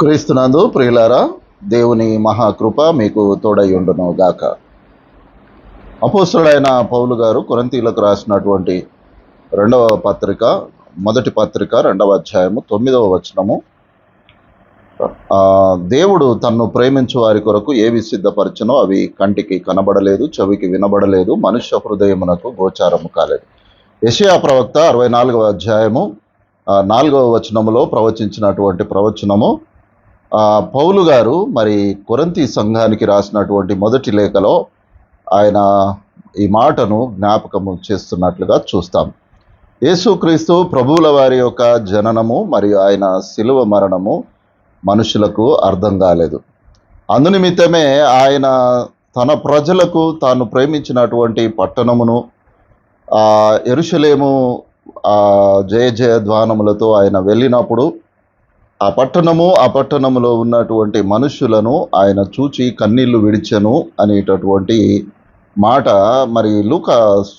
క్రీస్తునందు ప్రియులారా దేవుని మహాకృప మీకు తోడయ్యుండును గాక అపోస్తుడైన పౌలు గారు కొరంతీలకు రాసినటువంటి రెండవ పత్రిక మొదటి పత్రిక రెండవ అధ్యాయము తొమ్మిదవ వచనము. దేవుడు తన్ను ప్రేమించు వారి కొరకు ఏవి సిద్ధపరచనో అవి కంటికి కనబడలేదు చెవికి వినబడలేదు మనుష్య హృదయమునకు గోచారము కాలేదు. యెషయా ప్రవక్త అరవై నాలుగవ అధ్యాయము నాలుగవ వచనములో ప్రవచించినటువంటి ప్రవచనము పౌలు గారు మరి కొరంతి సంఘానికి రాసినటువంటి మొదటి లేఖలో ఆయన ఈ మాటను జ్ఞాపకము చేస్తున్నట్లుగా చూస్తాం. యేసుక్రీస్తు ప్రభువుల వారి యొక్క జననము మరియు ఆయన శిలువ మరణము మనుషులకు అర్థం కాలేదు. అందునిమిత్తమే ఆయన తన ప్రజలకు తాను ప్రేమించినటువంటి పట్టణమును ఎరుషలేము జయ జయ ధ్వానములతో ఆయన వెళ్ళినప్పుడు ఆ పట్టణము ఆ పట్టణములో ఉన్నటువంటి మనుషులను ఆయన చూచి కన్నీళ్ళు విడిచెను అనేటటువంటి మాట మరి లూక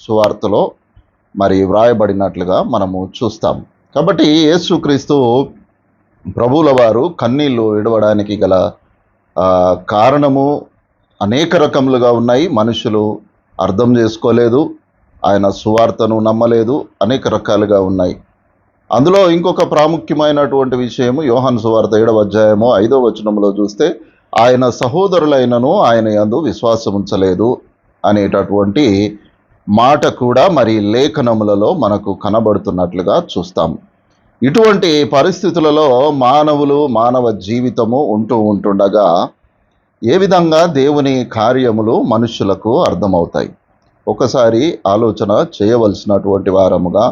సువార్తలో మరి వ్రాయబడినట్లుగా మనము చూస్తాం. కాబట్టి యేసుక్రీస్తు ప్రభువుల వారు కన్నీళ్ళు విడవడానికి గల కారణము అనేక రకములుగా ఉన్నాయి. మనుషులు అర్థం చేసుకోలేదు ఆయన సువార్తను నమ్మలేదు అనేక రకాలుగా ఉన్నాయి. అందులో ఇంకొక ప్రాముఖ్యమైనటువంటి విషయము యోహాన్ సువార్త ఏడవ అధ్యాయము ఐదో వచనంలో చూస్తే ఆయన సహోదరులైనను ఆయన యందు విశ్వాసం ఉంచలేదు అనేటటువంటి మాట కూడా మరి లేఖనములలో మనకు కనబడుతున్నట్లుగా చూస్తాం ఇటువంటి పరిస్థితులలో మానవులు మానవ జీవితము ఉంటూ ఉంటుండగా ఏ విధంగా దేవుని కార్యములు మనుషులకు అర్థమవుతాయి? ఒకసారి ఆలోచన చేయవలసినటువంటి వారముగా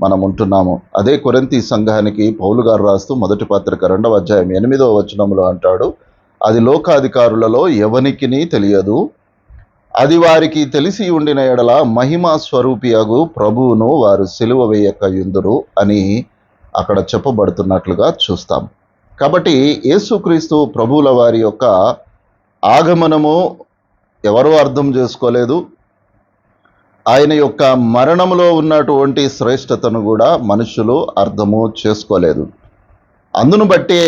మనం ఉంటున్నాము. అదే కొరంతి సంఘానికి పౌలు గారు రాస్తూ మొదటి పత్రిక రెండవ అధ్యాయం ఎనిమిదవ వచనంలో అంటాడు అది లోకాధికారులలో ఎవనికిని తెలియదు. అది వారికి తెలిసి ఉండిన ఎడల మహిమా స్వరూపియగు ప్రభువును వారు సెలువ వేయక ఎందురు అని అక్కడ చెప్పబడుతున్నట్లుగా చూస్తాం. కాబట్టి యేసుక్రీస్తు ప్రభువుల వారి యొక్క ఆగమనము ఎవరూ అర్థం చేసుకోలేదు. ఆయన యొక్క మరణములో ఉన్నటువంటి శ్రేష్టతను కూడా మనుషులు అర్థము చేసుకోలేదు. అందును బట్టే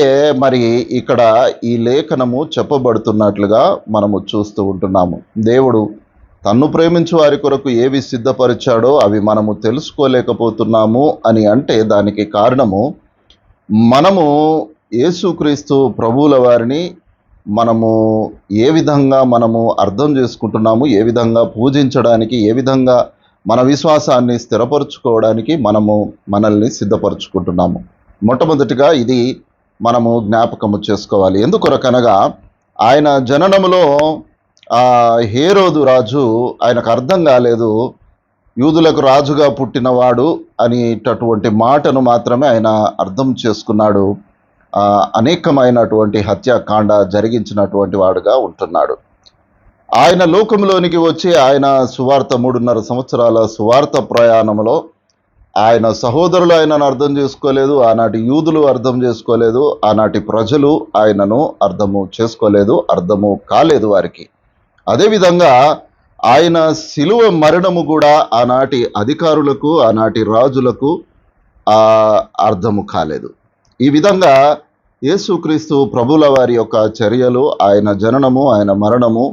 మరి ఇక్కడ ఈ లేఖనము చెప్పబడుతున్నట్లుగా మనము చూస్తూ ఉంటున్నాము. దేవుడు తన్ను ప్రేమించు వారి కొరకు ఏవి సిద్ధపరిచాడో అవి మనము తెలుసుకోలేకపోతున్నాము అని అంటే దానికి కారణము మనము యేసుక్రీస్తు ప్రభువుల వారిని మనము ఏ విధంగా మనము అర్థం చేసుకుంటున్నాము ఏ విధంగా పూజించడానికి ఏ విధంగా మన విశ్వాసాన్ని స్థిరపరచుకోవడానికి మనము మనల్ని సిద్ధపరచుకుంటున్నాము. మొట్టమొదటిగా ఇది మనము జ్ఞాపకము చేసుకోవాలి. ఎందుకొరకనగా ఆయన జననములో హేరోదు రాజు ఆయనకు అర్థం కాలేదు. యూదులకు రాజుగా పుట్టినవాడు అనేటటువంటి మాటను మాత్రమే ఆయన అర్థం చేసుకున్నాడు. అనేకమైనటువంటి హత్యాకాండ జరిగించినటువంటి వాడుగా ఉంటున్నాడు. ఆయన లోకంలోనికి వచ్చి ఆయన సువార్త మూడున్నర సంవత్సరాల సువార్త ప్రయాణంలో ఆయన సహోదరులు ఆయనను అర్థం చేసుకోలేదు ఆనాటి యూదులు అర్థం చేసుకోలేదు ఆనాటి ప్రజలు ఆయనను అర్థము చేసుకోలేదు అర్థము కాలేదు వారికి. అదేవిధంగా ఆయన శిలువ మరణము కూడా ఆనాటి అధికారులకు ఆనాటి రాజులకు అర్థము కాలేదు. ఈ విధంగా యేసుక్రీస్తు ప్రభుల వారి యొక్క చర్యలు ఆయన జననము ఆయన మరణము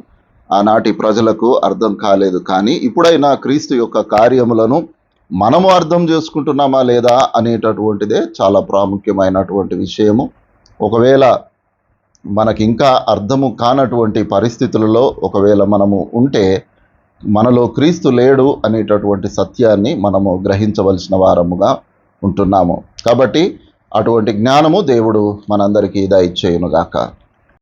ఆనాటి ప్రజలకు అర్థం కాలేదు. కానీ ఇప్పుడైనా క్రీస్తు యొక్క కార్యములను మనము అర్థం చేసుకుంటున్నామా లేదా అనేటటువంటిదే చాలా ప్రాముఖ్యమైనటువంటి విషయము. ఒకవేళ మనకి ఇంకా అర్థము కానటువంటి పరిస్థితులలో ఒకవేళ మనము ఉంటే మనలో క్రీస్తు లేడు అనేటటువంటి సత్యాన్ని మనము గ్రహించవలసిన వారముగా ఉంటున్నాము. కాబట్టి అటువంటి జ్ఞానము దేవుడు మనందరికీ దయచేయునుగాక.